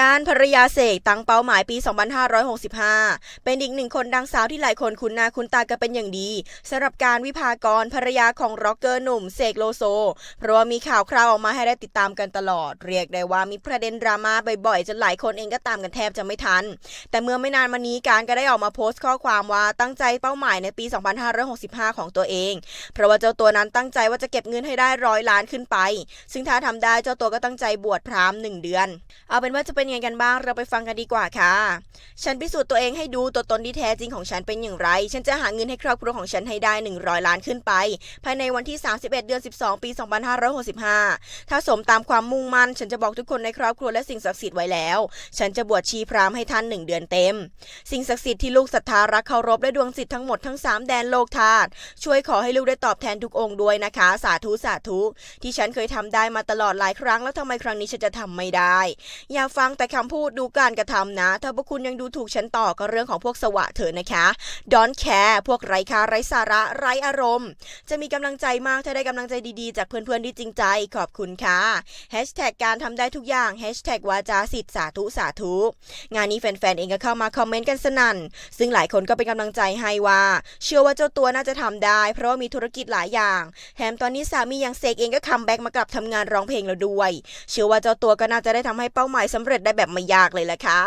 การภรรยาเสกตั้งเป้าหมายปี 2565 เป็นอีกหนึ่งคนดังสาวที่หลายคนคุ้นหน้าคุ้นตากันเป็นอย่างดีสำหรับการวิภากรภรรยาของร็อกเกอร์หนุ่มเสกโลโซ เพราะว่ามีข่าวคราวออกมาให้ได้ติดตามกันตลอด เรียกได้ว่ามีประเด็นดราม่าบ่อยๆจนหลายคนเองก็ตามกันแทบจะไม่ทัน แต่เมื่อไม่นานมานี้การก็ได้ออกมาโพสต์ข้อความว่าตั้งใจเป้าหมายในปี 2565 ของตัวเอง เพราะว่าเจ้าตัวนั้นตั้งใจว่าจะเก็บเงินให้ได้ร้อยล้านขึ้นไป ซึ่งถ้าทำได้เจ้าตัวก็ตั้งใจบวชพราหมณ์หนึ่งเดือน เอาเป็นว่าจะเป็นยังไงกันบ้างเราไปฟังกันดีกว่าค่ะ ฉันพิสูจน์ตัวเองให้ดูตัวตนที่แท้จริงของฉันเป็นอย่างไร ฉันจะหาเงินให้ครอบครัวของฉันให้ได้ 100 ล้านขึ้นไป ภายในวันที่ 31 เดือน 12 ปี 2565 ถ้าสมตามความมุ่งมั่น ฉันจะบอกทุกคนในครอบครัวและสิ่งศักดิ์สิทธิ์ไว้แล้ว ฉันจะบวชชีพราหมณ์ให้ท่านหนึ่งเดือนเต็ม สิ่งศักดิ์สิทธิ์ที่ลูกศรัทธารักเคารพและดวงจิตทั้งหมดทั้ง 3 แดนโลกธาตุช่วยขอให้ลูกได้ตอบแทนทุกองค์ด้วยนะคะ สาธุสาธุที่ฉันเคยทำได้มาตลอดหลายครั้งแล้วทำไมครั้งนี้ฉันจะทำไม่ได้ อย่าฟังแต่คำพูดดูการกระทำนะ ถ้าพวกคุณยังดูถูกฉันต่อก็เรื่องของพวกสวะเถอะนะคะ Don't care พวกไร้ค่าไร้สาระไร้อารมณ์ จะมีกำลังใจมากถ้าได้กำลังใจดีๆ จากเพื่อนๆที่จริงใจขอบคุณค่ะ Hashtag การทำได้ทุกอย่าง Hashtag วาจาสิทธิ์สาธุสาธุ งานนี้แฟนๆเองก็เข้ามาคอมเมนต์กันสนั่น ซึ่งหลายคนก็เป็นกำลังใจให้ว่า เชื่อว่าเจ้าตัวน่าจะทำได้ เพราะว่ามีธุรกิจหลายอย่างแถมตอนนี้สามีอย่างเซกเองก็คัมแบ็กมากลับทำงานร้องเพลงแล้วด้วย เชื่อว่าเจ้าตัวก็น่าจะได้ทำให้เป้าหมายสำเร็จได้แบบไม่ยากเลยแหละค่ะ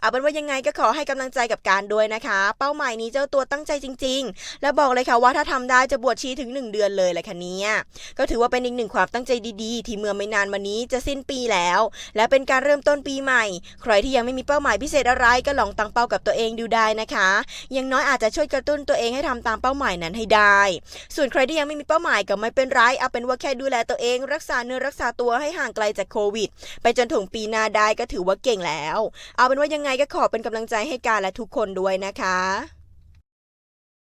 เอาเป็นว่ายังไงก็ขอให้กำลังใจกับการด้วยนะคะ เป้าหมายนี้เจ้าตัวตั้งใจจริง ๆ และบอกเลยค่ะว่าถ้าทำได้จะบวชชีถึง 1 เดือนเลยแหละค่ะเนี่ยก็ถือว่าเป็นอีกหนึ่งความตั้งใจดีๆ ที่เมื่อไม่นานมานี้จะสิ้นปีแล้ว และเป็นการเริ่มต้นปีใหม่ ใครที่ยังไม่มีเป้าหมายพิเศษอะไรก็ลองตั้งเป้ากับตัวเองดูได้นะคะยังน้อยอาจจะช่วยกระตุ้นตัวเองให้ทำตามเป้าหมายนั้นให้ได้ ส่วนใครที่ยังไม่มีเป้าหมายก็ไม่เป็นไรเอาเป็นว่าแค่ดูแลตัวเอง รักษาเนื้อรักษาตัวให้ห่างไกลจากโควิด ไปจนถึงปีหน้าได้ก็ถือือว่าเก่งแล้ว เอาเป็นว่ายังไงก็ขอเป็นกำลังใจให้การและทุกคนด้วยนะคะ